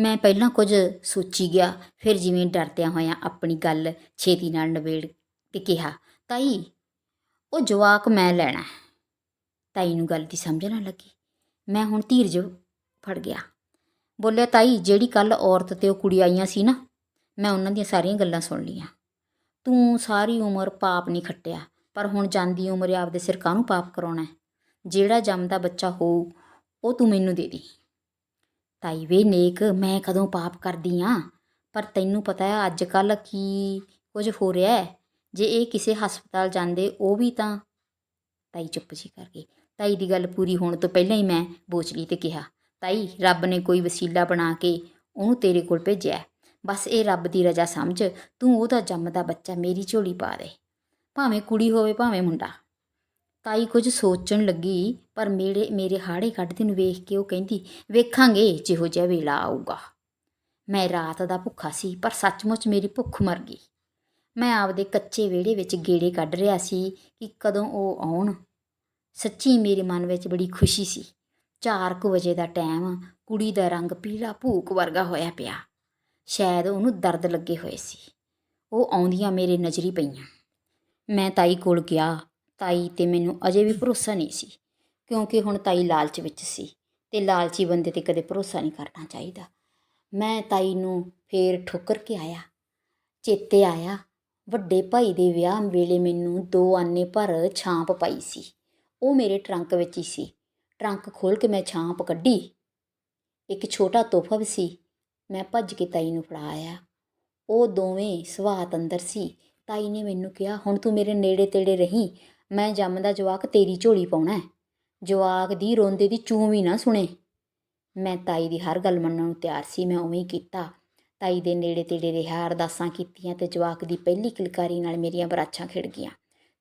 ਮੈਂ ਪਹਿਲਾਂ ਕੁਝ ਸੋਚੀ ਗਿਆ, ਫਿਰ ਜਿਵੇਂ ਡਰਦਿਆਂ ਹੋਇਆਂ ਆਪਣੀ ਗੱਲ ਛੇਤੀ ਨਾਲ ਨਿਬੇੜ ਕੇ ਕਿਹਾ, ਤਾਈ, ਉਹ ਜਵਾਕ ਮੈਂ ਲੈਣਾ ਤਾਈ ਨੂੰ ਗੱਲ ਦੀ ਸਮਝ ਨਾ ਲੱਗੀ। ਮੈਂ ਹੁਣ ਧੀਰਜ ਫੜ ਗਿਆ। ਬੋਲਿਆ, ਤਾਈ, ਜਿਹੜੀ ਕੱਲ ਔਰਤ ਤੇ ਉਹ ਕੁੜੀ ਆਈਆਂ ਸੀ ਨਾ, ਮੈਂ ਉਹਨਾਂ ਦੀਆਂ ਸਾਰੀਆਂ ਗੱਲਾਂ ਸੁਣ ਲੀਆਂ ਤੂੰ ਸਾਰੀ ਉਮਰ ਪਾਪ ਨਹੀਂ ਖੱਟਿਆ, ਪਰ ਹੁਣ ਜਾਂਦੀ ਉਮਰ ਆਪਦੇ ਸਿਰ ਕਾਹਨੂੰ ਪਾਪ ਕਰਾਉਣਾ ਜਿਹੜਾ ਜੰਮਦਾ ਬੱਚਾ ਹੋਊ, ਉਹ ਤੂੰ ਮੈਨੂੰ ਦੇ ਦੀ। ਤਾਈ ਵੇ ਨੇਕ, ਮੈਂ ਕਦੋਂ ਪਾਪ ਕਰਦੀ ਆ? ਪਰ ਤੈਨੂੰ ਪਤਾ ਹੈ ਅੱਜ ਕੱਲ ਕੀ ਕੁਝ ਹੋ ਰਿਹਾ ਹੈ? ਜੇ ਇਹ ਕਿਸੇ ਹਸਪਤਾਲ ਜਾਂਦੇ, ਉਹ ਵੀ ਤਾਂ ਤਾਈ ਚੁੱਪ ਜੀ ਕਰ ਗਈ ਤਾਈ ਦੀ ਗੱਲ ਪੂਰੀ ਹੋਣ ਤੋਂ ਪਹਿਲਾਂ ਹੀ ਮੈਂ ਬੋਚਲੀ ਤੇ ਕਿਹਾ, ਤਾਈ, ਰੱਬ ਨੇ ਕੋਈ ਵਸੀਲਾ ਬਣਾ ਕੇ ਉਹਨੂੰ ਤੇਰੇ ਕੋਲ ਭੇਜਿਆ ਬਸ ਇਹ ਰੱਬ ਦੀ ਰਜ਼ਾ ਸਮਝ, ਤੂੰ ਉਹਦਾ ਜੰਮਦਾ ਬੱਚਾ ਮੇਰੀ ਝੋਲੀ ਪਾ ਦੇ। ਭਾਵੇਂ ਕੁੜੀ ਹੋਵੇ, ਭਾਵੇਂ ਮੁੰਡਾ। ਤਾਈ ਕੁਝ ਸੋਚਣ ਲੱਗੀ, ਪਰ ਮੇਰੇ ਮੇਰੇ ਹਾੜੇ ਕੱਢਦੇ ਨੂੰ ਵੇਖ ਕੇ ਉਹ ਕਹਿੰਦੀ, ਵੇਖਾਂਗੇ ਜਿਹੋ ਜਿਹਾ ਵੇਲਾ ਆਊਗਾ। ਮੈਂ ਰਾਤ ਦਾ ਭੁੱਖਾ ਸੀ, ਪਰ ਸੱਚਮੁੱਚ ਮੇਰੀ ਭੁੱਖ ਮਰ ਗਈ। ਮੈਂ ਆਪਦੇ ਕੱਚੇ ਵਿਹੜੇ ਵਿੱਚ ਗੇੜੇ ਕੱਢ ਰਿਹਾ ਸੀ ਕਿ ਕਦੋਂ ਉਹ ਆਉਣ। ਸੱਚੀ ਮੇਰੇ ਮਨ ਵਿੱਚ ਬੜੀ ਖੁਸ਼ੀ ਸੀ। 4:00 ਵਜੇ ਦਾ ਟਾਈਮ, ਕੁੜੀ ਦਾ ਰੰਗ ਪੀਲਾ ਭੂਕ ਵਰਗਾ ਹੋਇਆ ਪਿਆ। ਸ਼ਾਇਦ ਉਹਨੂੰ ਦਰਦ ਲੱਗੇ ਹੋਏ ਸੀ। ਉਹ ਆਉਂਦੀਆਂ ਮੇਰੇ ਨਜ਼ਰੀ ਪਈਆਂ। ਮੈਂ ਤਾਈ ਕੋਲ ਗਿਆ। ਤਾਈ ਤੇ ਮੈਨੂੰ ਅਜੇ ਵੀ ਭਰੋਸਾ ਨਹੀਂ ਸੀ, ਕਿਉਂਕਿ ਹੁਣ ਤਾਈ ਲਾਲਚ ਵਿੱਚ ਸੀ ਤੇ ਲਾਲਚੀ ਬੰਦੇ ਤੇ ਕਦੇ ਭਰੋਸਾ ਨਹੀਂ ਕਰਨਾ ਚਾਹੀਦਾ। ਮੈਂ ਤਾਈ ਨੂੰ ਫੇਰ ਠੋਕਰ ਕੇ ਆਇਆ, ਚੇਤੇ ਆਇਆ, ਵੱਡੇ ਭਾਈ ਦੇ ਵਿਆਹ ਵੇਲੇ ਮੈਨੂੰ ਦੋ ਆਨੇ ਭਰ ਛਾਂਪ ਪਾਈ ਸੀ। ਉਹ ਮੇਰੇ ਟਰੰਕ ਵਿੱਚ ਹੀ ਸੀ। ਟਰੰਕ ਖੋਲ ਕੇ ਮੈਂ ਛਾਂਪ ਕੱਢੀ। ਇੱਕ ਛੋਟਾ ਤੋਹਫਾ ਵੀ ਸੀ। ਮੈਂ ਭੱਜ ਕੇ ਤਾਈ ਨੂੰ ਫੜਾ ਆਇਆ। ਉਹ ਦੋਵੇਂ ਸਵਾਤ ਅੰਦਰ ਸੀ। ਤਾਈ ਨੇ ਮੈਨੂੰ ਕਿਹਾ, ਹੁਣ ਤੂੰ ਮੇਰੇ ਨੇੜੇ ਤੇੜੇ ਰਹੀਂ ਮੈਂ ਜੰਮਦਾ ਜਵਾਕ ਤੇਰੀ ਝੋਲੀ ਪਾਉਣਾ ਹੈ। ਜਵਾਕ ਦੀ ਰੋਂਦੇ ਦੀ ਚੂੰ ਵੀ ਨਾ ਸੁਣੇ। ਮੈਂ ਤਾਈ ਦੀ ਹਰ ਗੱਲ ਮੰਨਣ ਨੂੰ ਤਿਆਰ ਸੀ, ਮੈਂ ਉਵੇਂ ਹੀ ਕੀਤਾ। ਤਾਈ ਦੇ ਨੇੜੇ ਤੇੜੇ ਰਿਹਾ, ਅਰਦਾਸਾਂ ਕੀਤੀਆਂ ਤੇ ਜਵਾਕ ਦੀ ਪਹਿਲੀ ਕਿਲਕਾਰੀ ਨਾਲ ਮੇਰੀਆਂ ਬਰਾਛਾਂ ਖਿੜ ਗਈਆਂ।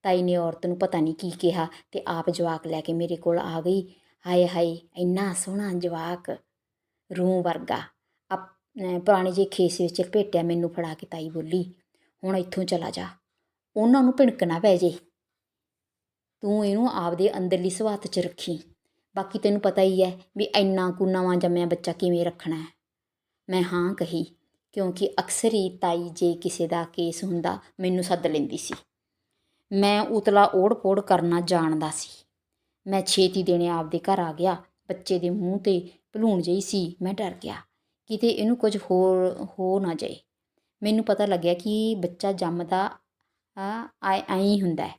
ਤਾਈ ਨੇ ਔਰਤ ਨੂੰ ਪਤਾ ਨਹੀਂ ਕੀ ਕਿਹਾ ਤੇ ਆਪ ਜਵਾਕ ਲੈ ਕੇ ਮੇਰੇ ਕੋਲ ਆ ਗਈ। ਹਾਏ ਹਾਏ, ਇੰਨਾ ਸੋਹਣਾ ਜਵਾਕ ਰੂਹ ਵਰਗਾ। ਅਪ- ਪੁਰਾਣੇ ਜੇ ਖੇਸ ਵਿੱਚ ਲਪੇਟਿਆ ਮੈਨੂੰ ਫੜਾ ਕੇ ਤਾਈ ਬੋਲੀ, ਹੁਣ ਇੱਥੋਂ ਚਲਾ ਜਾ। ਉਹਨਾਂ ਨੂੰ ਭਿਣਕਣਾ ਪੈ ਜੇ। ਤੂੰ ਇਹਨੂੰ ਆਪਦੇ ਅੰਦਰਲੀ ਸਵਾਤ 'ਚ ਰੱਖੀ। ਬਾਕੀ ਤੈਨੂੰ ਪਤਾ ਹੀ ਹੈ ਵੀ ਇੰਨਾ ਕੁ ਨਵਾਂ ਜੰਮਿਆ ਬੱਚਾ ਕਿਵੇਂ ਰੱਖਣਾ ਹੈ। ਮੈਂ ਹਾਂ ਕਹੀ, ਕਿਉਂਕਿ ਅਕਸਰ ਹੀ ਤਾਈ ਜੇ ਕਿਸੇ ਦਾ ਕੇਸ ਹੁੰਦਾ, ਮੈਨੂੰ ਸੱਦ ਲੈਂਦੀ ਸੀ। ਮੈਂ ਉਤਲਾ ਓੜ-ਪੋੜ ਕਰਨਾ ਜਾਣਦਾ ਸੀ। ਮੈਂ ਛੇਤੀ ਦੇਣੇ ਆਪਦੇ ਘਰ ਆ ਗਿਆ, ਬੱਚੇ ਦੇ ਮੂੰਹ ਤੇ ਭਲੂਣ ਜਿਹੀ ਸੀ, ਮੈਂ ਡਰ ਗਿਆ। ਕਿਤੇ ਇਹਨੂੰ ਕੁਝ ਹੋਰ, ਹੋ ਨਾ ਜਾਏ। ਮੈਨੂੰ ਪਤਾ ਲੱਗਿਆ ਕਿ ਬੱਚਾ ਜੰਮਦਾ, ਆ ਆਈ ਹੁੰਦਾ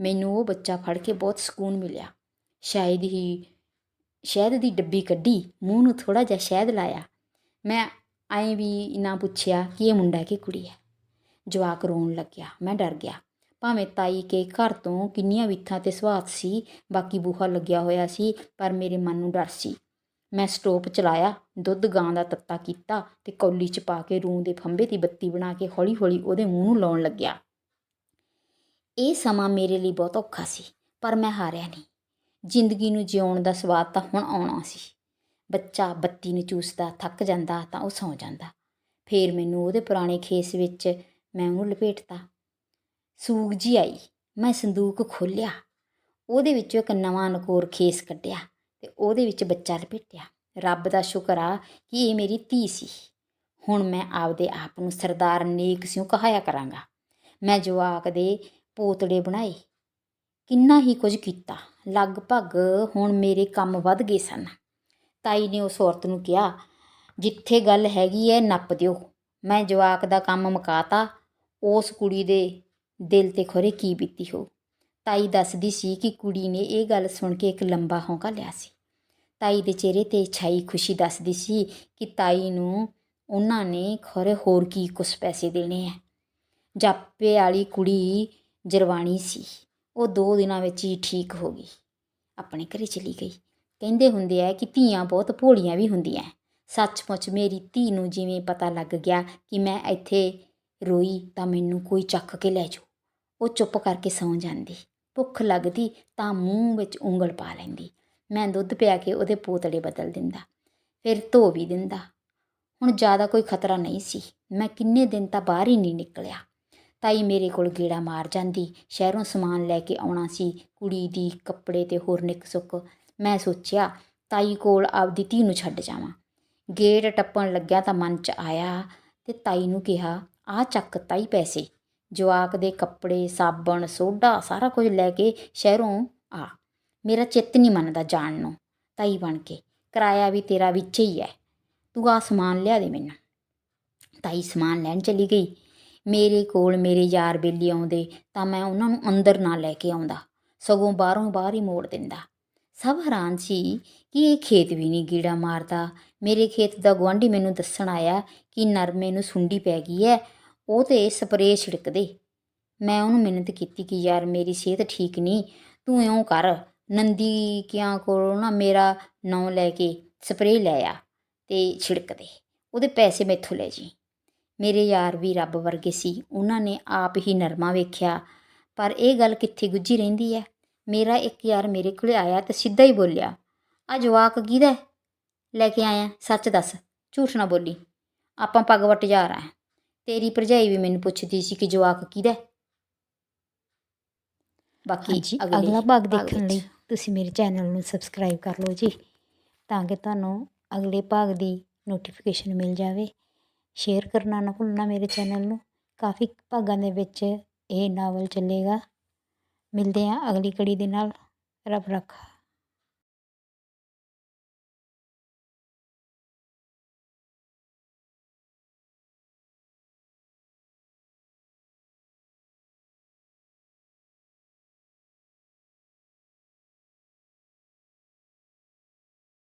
ਮੈਨੂੰ ਉਹ ਬੱਚਾ ਫੜ ਕੇ ਬਹੁਤ ਸਕੂਨ ਮਿਲਿਆ। ਸ਼ਾਇਦ ਹੀ ਸ਼ਹਿਦ ਦੀ ਡੱਬੀ ਕੱਢੀ, ਮੂੰਹ ਨੂੰ ਥੋੜਾ ਜਿਹਾ ਸ਼ਹਿਦ ਲਾਇਆ। ਮੈਂ ਐਂ ਵੀ ਨਾ ਪੁੱਛਿਆ ਕਿ ਇਹ ਮੁੰਡਾ ਕਿ ਕੁੜੀ ਹੈ। ਜਵਾਕ ਰੋਣ ਲੱਗਿਆ, ਮੈਂ ਡਰ ਗਿਆ। ਭਾਵੇਂ ਤਾਈ ਕੇ ਘਰ ਤੋਂ ਕਿੰਨੀਆਂ ਵਿਥਾਂ ਤੇ ਸਵਾਤ ਸੀ, ਬਾਕੀ ਬੂਹਾ ਲੱਗਿਆ ਹੋਇਆ ਸੀ, ਪਰ ਮੇਰੇ ਮਨ ਨੂੰ ਡਰ ਸੀ। ਮੈਂ ਸਟੋਪ ਚਲਾਇਆ, ਦੁੱਧ ਗਾਂ ਦਾ ਤੱਤਾ ਕੀਤਾ ਤੇ ਕੌਲੀ ਚ ਪਾ ਕੇ ਰੂੰ ਦੇ ਫੰਬੇ ਦੀ ਬੱਤੀ ਬਣਾ ਕੇ ਹੌਲੀ-ਹੌਲੀ ਉਹਦੇ ਮੂੰਹ ਨੂੰ ਲਾਉਣ ਲੱਗਿਆ। ਇਹ ਸਮਾਂ ਮੇਰੇ ਲਈ ਬਹੁਤ ਔਖਾ ਸੀ, ਪਰ ਮੈਂ ਹਾਰਿਆ ਨਹੀਂ। ਜ਼ਿੰਦਗੀ ਨੂੰ ਜਿਉਣ ਦਾ ਸਵਾਦ ਤਾਂ ਹੁਣ ਆਉਣਾ ਸੀ। ਬੱਚਾ ਬੱਤੀ ਨੂੰ ਚੂਸਦਾ, ਥੱਕ ਜਾਂਦਾ ਤਾਂ ਉਹ ਸੌਂ ਜਾਂਦਾ। ਫੇਰ ਮੈਨੂੰ ਉਹਦੇ ਪੁਰਾਣੇ ਖੇਸ ਵਿੱਚ ਮੈਂ ਉਹਨੂੰ ਲਪੇਟਤਾ। ਸੂਗ ਜੀ ਆਈ, ਮੈਂ ਸੰਦੂਕ ਖੋਲ੍ਹਿਆ। ਉਹਦੇ ਵਿੱਚੋਂ ਇੱਕ ਨਵਾਂ ਨਕੋਰ ਖੇਸ ਕੱਢਿਆ ਤੇ ਉਹਦੇ ਵਿੱਚ ਬੱਚਾ ਲਪੇਟਿਆ। ਰੱਬ ਦਾ ਸ਼ੁਕਰ ਆ ਕਿ ਇਹ ਮੇਰੀ ਧੀ ਸੀ। ਹੁਣ ਮੈਂ ਆਪਦੇ ਆਪ ਨੂੰ ਸਰਦਾਰ ਨੇਕ ਸਿਉ ਕਹਾਇਆ ਕਰਾਂਗਾ। ਮੈਂ ਜਵਾਕ ਦੇ ਪੋਤੜੇ ਬਣਾਏ। ਕਿੰਨਾ ਹੀ ਕੁਝ ਕੀਤਾ। ਲਗਭਗ ਹੁਣ ਮੇਰੇ ਕੰਮ ਵੱਧ ਗਏ ਸਨ। ਤਾਈ ਨੇ ਉਸ ਔਰਤ ਨੂੰ ਕਿਹਾ, ਜਿੱਥੇ ਗੱਲ ਹੈਗੀ ਐ, ਨੱਪ ਦਿਓ। ਮੈਂ ਜਵਾਕ ਦਾ ਕੰਮ ਮੁਕਾਤਾ। ਉਸ ਕੁੜੀ ਦੇ ਦਿਲ ਤੇ ਖੋਰੇ ਕੀ ਬੀਤੀ ਹੋ? ਤਾਈ ਦੱਸਦੀ ਸੀ ਕਿ ਕੁੜੀ ਨੇ ਇਹ ਗੱਲ ਸੁਣ ਕੇ ਇੱਕ ਲੰਬਾ ਹੌਂਕਾ ਲਿਆ ਸੀ। ਤਾਈ ਦੇ ਚਿਹਰੇ ਤੇ ਛਾਈ ਖੁਸ਼ੀ ਦੱਸਦੀ ਸੀ ਕਿ ਤਾਈ ਨੂੰ ਉਹਨਾਂ ਨੇ ਖੋਰੇ ਹੋਰ ਕੀ ਕੁਛ ਪੈਸੇ ਦੇਣੇ ਐ। ਜਾਪੇ ਵਾਲੀ ਕੁੜੀ ਜਰਵਾਣੀ ਸੀ। ਉਹ ਦੋ ਦਿਨਾਂ ਵਿੱਚ ਹੀ ਠੀਕ ਹੋ ਗਈ। ਆਪਣੇ ਘਰੇ ਚਲੀ ਗਈ। ਕਹਿੰਦੇ ਹੁੰਦੇ ਆ ਕਿ ਧੀਆਂ ਬਹੁਤ ਭੋਲੀਆਂ ਵੀ ਹੁੰਦੀਆਂ। ਸੱਚਮੁੱਚ ਮੇਰੀ ਧੀ ਨੂੰ ਜਿਵੇਂ ਪਤਾ ਲੱਗ ਗਿਆ ਕਿ ਮੈਂ ਇੱਥੇ ਰੋਈ ਤਾਂ ਮੈਨੂੰ ਕੋਈ ਚੱਕ ਕੇ ਲੈ ਜਾਊ ਉਹ ਚੁੱਪ ਕਰਕੇ ਸੌਂ ਜਾਂਦੀ। ਭੁੱਖ ਲੱਗਦੀ ਤਾਂ ਮੂੰਹ ਵਿੱਚ ਉਂਗਲ ਪਾ ਲੈਂਦੀ। ਮੈਂ ਦੁੱਧ ਪਿਆ ਕੇ ਉਹਦੇ ਪੋਤੜੇ ਬਦਲ ਦਿੰਦਾ। ਫਿਰ ਧੋ ਵੀ ਦਿੰਦਾ। ਹੁਣ ਜ਼ਿਆਦਾ ਕੋਈ ਖਤਰਾ ਨਹੀਂ ਸੀ। ਮੈਂ ਕਿੰਨੇ ਦਿਨ ਤਾਂ ਬਾਹਰ ਹੀ ਨਹੀਂ ਨਿਕਲਿਆ। ਤਾਈ ਮੇਰੇ ਕੋਲ ਗੇੜਾ ਮਾਰ ਜਾਂਦੀ। ਸ਼ਹਿਰੋਂ ਸਮਾਨ ਲੈ ਕੇ ਆਉਣਾ ਸੀ। ਕੁੜੀ ਦੀ ਕੱਪੜੇ ਤੇ ਹੋਰ ਨਿੱਕ ਸੁੱਕ। ਮੈਂ ਸੋਚਿਆ, ਤਾਈ ਕੋਲ ਆਪਦੀ ਧੀ ਨੂੰ ਛੱਡ ਜਾਵਾਂ। ਗੇਟ ਟੱਪਣ ਲੱਗਿਆ ਤਾਂ ਮਨ 'ਚ ਆਇਆ ਤੇ ਤਾਈ ਨੂੰ ਕਿਹਾ, ਆਹ ਚੱਕ ਤਾਈ ਪੈਸੇ। ਜਵਾਕ ਦੇ ਕੱਪੜੇ, ਸਾਬਣ ਸੋਡਾ ਸਾਰਾ ਕੁਝ ਲੈ ਕੇ ਸ਼ਹਿਰੋਂ ਆ। ਮੇਰਾ ਚਿੱਤ ਨਹੀਂ ਮੰਨਦਾ ਜਾਣ ਨੂੰ। ਤਾਈ ਬਣ ਕੇ, ਕਿਰਾਇਆ ਵੀ ਤੇਰਾ ਵਿੱਚ ਹੀ ਹੈ। ਤੂੰ ਆ ਸਮਾਨ ਲਿਆ ਦੇ ਮੈਨੂੰ। ਤਾਈ ਸਮਾਨ ਲੈਣ ਚਲੀ ਗਈ। ਮੇਰੇ ਕੋਲ ਮੇਰੇ ਯਾਰ ਬੇਲੀ ਆਉਂਦੇ ਤਾਂ ਮੈਂ ਉਹਨਾਂ ਨੂੰ ਅੰਦਰ ਨਾ ਲੈ ਕੇ ਆਉਂਦਾ, ਸਗੋਂ ਬਾਹਰੋਂ ਬਾਹਰ ਹੀ ਮੋੜ ਦਿੰਦਾ। ਸਭ ਹੈਰਾਨ ਸੀ ਕਿ ਇਹ ਖੇਤ ਵੀ ਨਹੀਂ ਗੀੜਾ ਮਾਰਦਾ। ਮੇਰੇ ਖੇਤ ਦਾ ਗੁਆਂਢੀ ਮੈਨੂੰ ਦੱਸਣ ਆਇਆ ਕਿ ਨਰਮੇ ਨੂੰ ਸੁੰਡੀ ਪੈ ਗਈ ਹੈ ਉਹ ਤੇ ਸਪਰੇਅ ਛਿੜਕਦੇ। ਮੈਂ ਉਹਨੂੰ ਮਿਹਨਤ ਕੀਤੀ ਕਿ ਯਾਰ ਮੇਰੀ ਸਿਹਤ ਠੀਕ ਨਹੀਂ, ਤੂੰ ਇਉਂ ਕਰ, ਨੰਦੀ ਕਿਆਂ ਕੋਲੋਂ ਨਾ ਮੇਰਾ ਨਾਂ ਲੈ ਕੇ ਸਪਰੇਅ ਲੈ ਆ ਤੇ ਛਿੜਕ ਦੇ, ਉਹਦੇ ਪੈਸੇ ਮੈਥੋਂ ਲੈ ਜੀ। ਮੇਰੇ ਯਾਰ ਵੀ ਰੱਬ ਵਰਗੇ ਸੀ ਉਹਨਾਂ ਨੇ ਆਪ ਹੀ ਨਰਮਾ ਵੇਖਿਆ ਪਰ ਇਹ ਗੱਲ ਕਿੱਥੇ ਗੁੱਝੀ ਰਹਿੰਦੀ ਹੈ ਮੇਰਾ ਇੱਕ ਯਾਰ ਮੇਰੇ ਕੋਲੇ ਆਇਆ ਤੇ ਸਿੱਧਾ ਹੀ ਬੋਲਿਆ ਆ ਜਵਾਕ ਕਿਹਦਾ? ਲੈ ਕੇ ਆਇਆ ਸੱਚ ਦੱਸ ਝੂਠ ਨਾ ਬੋਲੀ ਆਪਾਂ ਪੱਗ ਵੱਟ ਜਾ ਰਹਾ ਤੇਰੀ ਭਰਜਾਈ ਵੀ ਮੈਨੂੰ ਪੁੱਛਦੀ ਸੀ ਕਿ ਜਵਾਕ ਕਿਹਦਾ? ਬਾਕੀ ਹਾਂਜੀ ਅਗਲੇ ਭਾਗ ਦੇਖਣ। ਲਈ ਤੁਸੀਂ ਮੇਰੇ ਚੈਨਲ ਨੂੰ ਸਬਸਕ੍ਰਾਈਬ ਕਰ ਲਓ ਜੀ ਤਾਂ ਕਿ ਤੁਹਾਨੂੰ ਅਗਲੇ ਭਾਗ ਦੀ ਨੋਟੀਫਿਕੇਸ਼ਨ ਮਿਲ ਜਾਵੇ ਸ਼ੇਅਰ ਕਰਨਾ ਨਾ ਭੁੱਲਣਾ ਮੇਰੇ ਚੈਨਲ ਨੂੰ। ਕਾਫੀ ਭਾਗਾਂ ਦੇ ਵਿੱਚ ਇਹ ਨਾਵਲ ਚੱਲੇਗਾ। ਮਿਲਦੇ ਹਾਂ ਅਗਲੀ ਕੜੀ ਦੇ ਨਾਲ। ਰੱਬ ਰੱਖਾ।